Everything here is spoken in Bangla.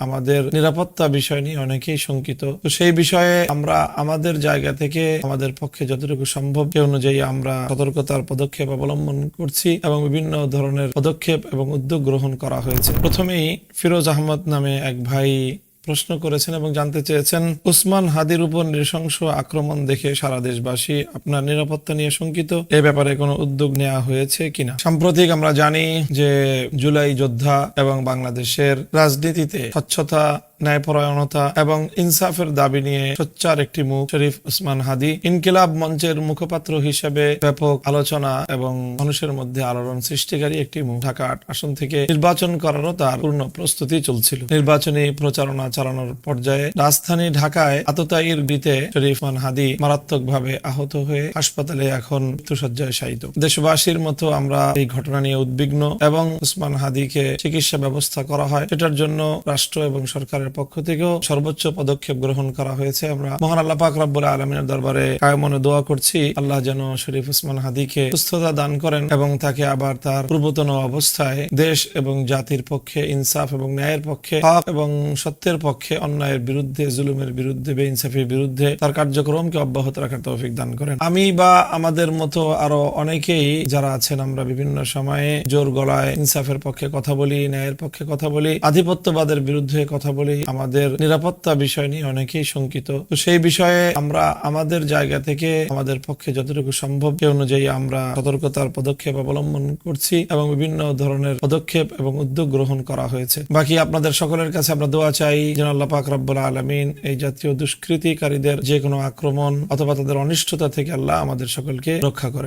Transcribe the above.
আমাদের নিরাপত্তা বিষয় নিয়ে অনেকেই শঙ্কিত। তো সেই বিষয়ে আমরা আমাদের জায়গা থেকে আমাদের পক্ষে যতটুকু সম্ভব সে অনুযায়ী আমরা সতর্কতার পদক্ষেপ অবলম্বন করছি এবং বিভিন্ন ধরনের পদক্ষেপ এবং উদ্যোগ গ্রহণ করা হয়েছে। প্রথমেই ফিরোজ আহমদ নামে এক ভাই প্রশ্ন করেছেন এবং জানতে চেয়েছেন, উসমান হাদির উপর নৃশংস আক্রমণ দেখে সারা দেশবাসী আপনার নিরাপত্তা নিয়ে শঙ্কিত। এ ব্যাপারে কোনো উদ্যোগ নেওয়া হয়েছে কিনা? সাম্প্রতিক আমরা জানি যে জুলাই যোদ্ধা এবং বাংলাদেশের রাজনীতিতে স্বচ্ছতা ন্যায়পরায়ণতা এবং ইনসাফের দাবি নিয়ে সোচ্চার একটি মুখ শরীফ উসমান হাদি। ইনকিলাব মঞ্চের মুখপাত্র হিসেবে ব্যাপক আলোচনা এবং মানুষের মধ্যে আলোড়ন সৃষ্টিকারী একটি মুখ। ঢাকা আসন থেকে নির্বাচন করারও তার পূর্ণ প্রস্তুতি চলছিল। নির্বাচনী প্রচারণা চালানোর পর্যায়ে রাজধানী ঢাকায় আততায়ীর বিতে শরীফ উসমান হাদি মারাত্মকভাবে আহত হয়ে হাসপাতালে এখন মৃত্যুসজ্জায় শায়িত। দেশবাসীর মতো আমরা এই ঘটনা নিয়ে উদ্বিগ্ন এবং উসমান হাদিকে চিকিৎসা ব্যবস্থা করা হয়, সেটার জন্য রাষ্ট্র এবং সরকারের পক্ষ থেকেও সর্বোচ্চ পদক্ষেপ গ্রহণ করা হয়েছে। আমরা মহান আল্লাহ পাক রব্বুল আলমিনের দরবারে কায় মনে দোয়া করছি। আল্লাহ যেন শরীফ উসমান হাদিকে সুস্থতা দান করেন এবং তাকে আবার তার পূর্বতন অবস্থায় দেশ এবং জাতির পক্ষে, ইনসাফ এবং ন্যায়ের পক্ষে হক এবং সত্যের পক্ষে, অন্যায়ের বিরুদ্ধে, জুলুমের বিরুদ্ধে, বেইনসাফির বিরুদ্ধে তার কার্যক্রমকে অব্যাহত রাখার তৌফিক দান করেন। আমি বা আমাদের মতো আরও অনেকেই যারা আছেন, আমরা বিভিন্ন সময়ে জোর গলায় ইনসাফের পক্ষে কথা বলি, ন্যায়ের পক্ষে কথা বলি, আধিপত্যবাদের বিরুদ্ধে কথা বলি আমাদের নিরাপত্তা বিষয় নিয়ে অনেকেই শঙ্কিত। তো সেই বিষয়ে আমরা আমাদের জায়গা থেকে আমাদের পক্ষে যতটুকু সম্ভব সে অনুযায়ী আমরা সতর্কতার পদক্ষেপ অবলম্বন করছি এবং বিভিন্ন ধরনের পদক্ষেপ এবং উদ্যোগ গ্রহণ করা হয়েছে। বাকি আপনাদের সকলের কাছে আমরা দোয়া চাই, যেন আল্লাহ পাক রব্বুল আলমিন এই জাতীয় দুষ্কৃতিকারীদের যে কোনো আক্রমণ অথবা তাদের অনিষ্টতা থেকে আল্লাহ আমাদের সকলকে রক্ষা করে।